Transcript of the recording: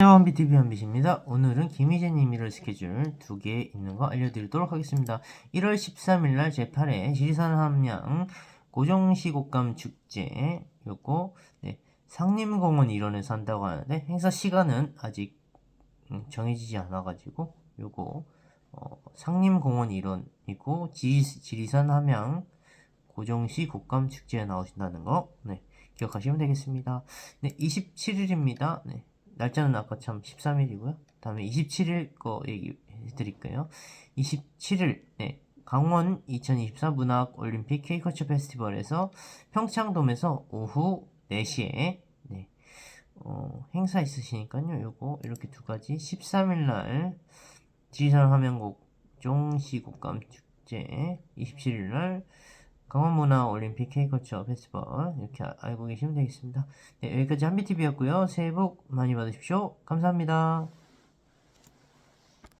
안녕하세요 한비TV 한빛입니다. 오늘은 김희재님 일월 스케줄 두 개 있는 거 알려드리도록 하겠습니다. 1월 13일날 제8회 지리산 함양 고정시 곡감 축제 요거 네, 상림공원 일원에서 한다고 하는데 행사 시간은 아직 음, 정해지지 않아가지고 요거 어, 상림공원 일원이고 지리, 지리산 함양 고정시 곡감 축제에 나오신다는 거 네, 기억하시면 되겠습니다. 네, 27일입니다. 네, 날짜는 아까 참 13일이고요. 다음에 27일 거 얘기 해 드릴게요. 27일 네, 강원 2024 문학 올림픽 K컬처 페스티벌에서 평창돔에서 오후 4시에 네, 어, 행사 있으시니까요. 요거 이렇게 두 가지 13일 날 지리산 화면곡 종시 곡감 축제 27일 날 강원문화 올림픽 K컬처 페스티벌 이렇게 아- 알고 계시면 되겠습니다. 네, 여기까지 한비TV였고요. 새해 복 많이 받으십시오. 감사합니다.